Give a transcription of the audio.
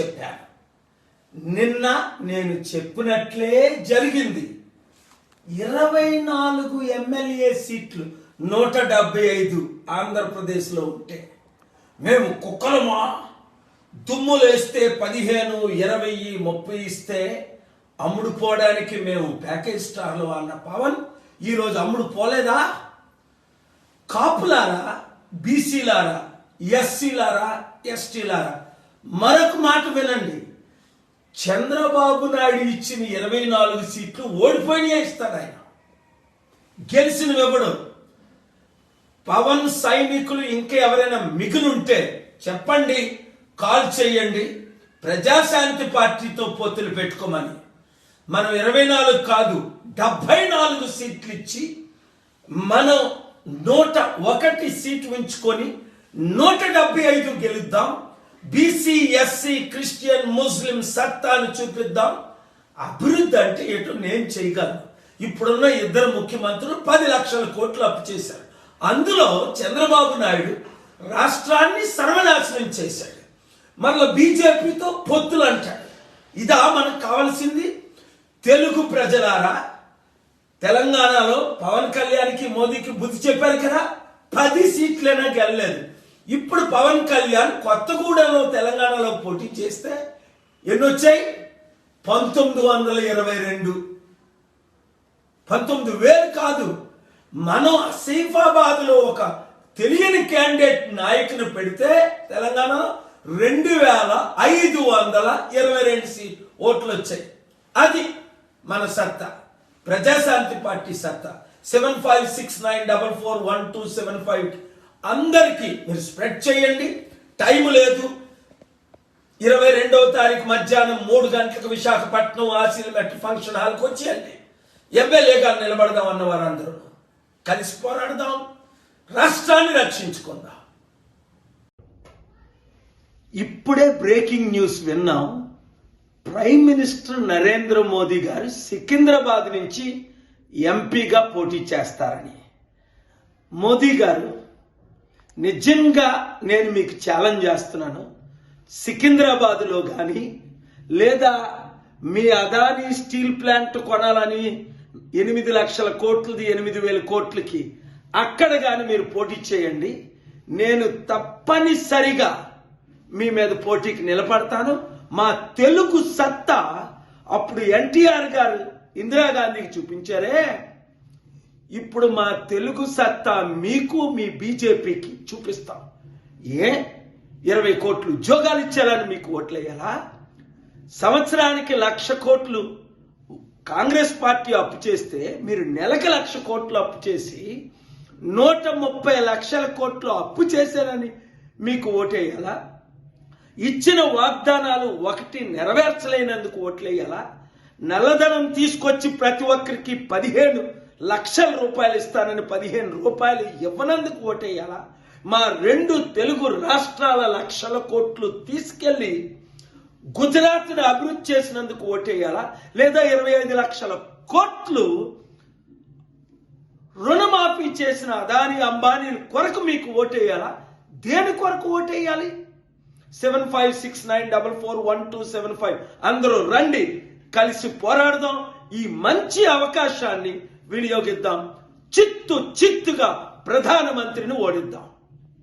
చెప్పాను. నిన్న నేను చెప్పినట్లే జరిగింది. ఇరవై నాలుగు ఎమ్మెల్యే సీట్లు నూట డెబ్బై ఐదు ఆంధ్రప్రదేశ్లో ఉంటే మేము కుక్కలమా? దుమ్ములేస్తే పదిహేను ఇరవై ముప్పై ఇస్తే అమ్ముడు పోవడానికి మేము ప్యాకేజ్ స్టార్లు అన్న పవన్ ఈరోజు అమ్ముడు పోలేదా? కాపులారా బీసీలారా ఎస్సీలారా ఎస్టీలారా మరొక మాట వినండి. చంద్రబాబు నాయుడు ఇచ్చిన ఇరవై నాలుగు సీట్లు ఓడిపోయినా ఇస్తాడు ఆయన. గెలిచిన ఎవడు పవన్ సైనికులు ఇంకా ఎవరైనా మిగులుంటే చెప్పండి కాల్ చేయండి ప్రజాశాంతి పార్టీతో పోతులు పెట్టుకోమని. మనం ఇరవై నాలుగు కాదు డెబ్బై నాలుగు సీట్లు ఇచ్చి మనం నూట ఒకటి సీటు ఉంచుకొని నూట డెబ్బై ఐదు గెలుద్దాం. బీసీ ఎస్సీ క్రిస్టియన్ ముస్లిం సత్తాను చూపిద్దాం. అభివృద్ధి అంటే ఏటో నేను చేయగలను. ఇప్పుడున్న ఇద్దరు ముఖ్యమంత్రులు పది లక్షల కోట్లు అప్పు చేశారు. అందులో చంద్రబాబు నాయుడు రాష్ట్రాన్ని సర్వనాశనం చేశాడు. మరలా బీజేపీతో పొత్తులు అంటాడు. ఇదా మనకు కావాల్సింది. తెలుగు ప్రజలారా తెలంగాణలో పవన్ కళ్యాణ్కి మోదీకి బుద్ధి చెప్పారు కదా పది సీట్లైనా గెలలేదు. ఇప్పుడు పవన్ కళ్యాణ్ కొత్తగూడెంలో తెలంగాణలో పోటీ చేస్తే ఎన్ని వచ్చాయి పంతొమ్మిది వందల ఇరవై రెండు. పంతొమ్మిది వేలు కాదు. మనం సీఫాబాద్లో ఒక తెలియని క్యాండిడేట్ నాయకుని పెడితే తెలంగాణ రెండు వేల ఐదు వందల ఇరవై రెండు సీ ఓట్లు వచ్చాయి అది మన సత్తా. ప్రజాశాంతి పార్టీ సత్తా. Seven five six nine double four one two seven five అందరికీ మీరు స్ప్రెడ్ చేయండి. టైం లేదు. ఇరవై రెండవ తారీఖు మధ్యాహ్నం మూడు గంటలకు విశాఖపట్నం ఆశీలమెట్ ఫంక్షన్ హాల్కి వచ్చేయండి. ఎమ్మెల్యేగా నిలబడదాం అన్న వారందరూ కలిసి పోరాడదాం. రాష్ట్రాన్ని రక్షించుకుందాం. ఇప్పుడే బ్రేకింగ్ న్యూస్ విన్నాం. ప్రైమ్ మినిస్టర్ నరేంద్ర మోదీ గారు సికింద్రాబాద్ నుంచి ఎంపీగా పోటీ చేస్తారని. మోదీ గారు నిజంగా నేను మీకు ఛాలెంజ్ చేస్తున్నాను. సికింద్రాబాద్లో కానీ లేదా మీ అదాని స్టీల్ ప్లాంట్ కొనాలని ఎనిమిది లక్షల కోట్లది ఎనిమిది వేల కోట్లకి అక్కడ కానీ మీరు పోటీ చేయండి. నేను తప్పనిసరిగా మీ మీద పోటీకి నిలబడతాను. మా తెలుగు సత్తా అప్పుడు ఎన్టీఆర్ గారు ఇందిరాగాంధీకి చూపించారే. ఇప్పుడు మా తెలుగు సత్తా మీకు మీ బీజేపీకి చూపిస్తాం. ఏ? ఇరవై కోట్లు ఉద్యోగాలు ఇచ్చారని మీకు ఓట్లేయాలా సంవత్సరానికి లక్ష కోట్లు కాంగ్రెస్ పార్టీ అప్పు చేస్తే మీరు నెలకి లక్ష కోట్లు అప్పు చేసి నూట ముప్పై లక్షల కోట్లు అప్పు చేశారని మీకు ఓటేయాలా ఇచ్చిన వాగ్దానాలు ఒకటి నెరవేర్చలేనందుకు ఓట్లేయాలా నల్లధనం తీసుకొచ్చి ప్రతి ఒక్కరికి పదిహేను లక్షల రూపాయలు ఇస్తానని పదిహేను రూపాయలు ఇవ్వనందుకు ఓటేయాలా? మా రెండు తెలుగు రాష్ట్రాల లక్షల కోట్లు తీసుకెళ్ళి గుజరాత్ను అభివృద్ధి చేసినందుకు ఓటేయాలా? లేదా ఇరవై ఐదు లక్షల కోట్లు రుణమాఫీ చేసిన అదాని అంబానీ కొరకు మీకు ఓటేయాలా? దేని కొరకు ఓటేయాలి? Seven five six nine double four one two seven five అందరూ రండి కలిసి పోరాడదాం. ఈ మంచి అవకాశాన్ని వినియోగిద్దాం. చిత్తు చిత్తుగా ప్రధానమంత్రిని ఓడిద్దాం.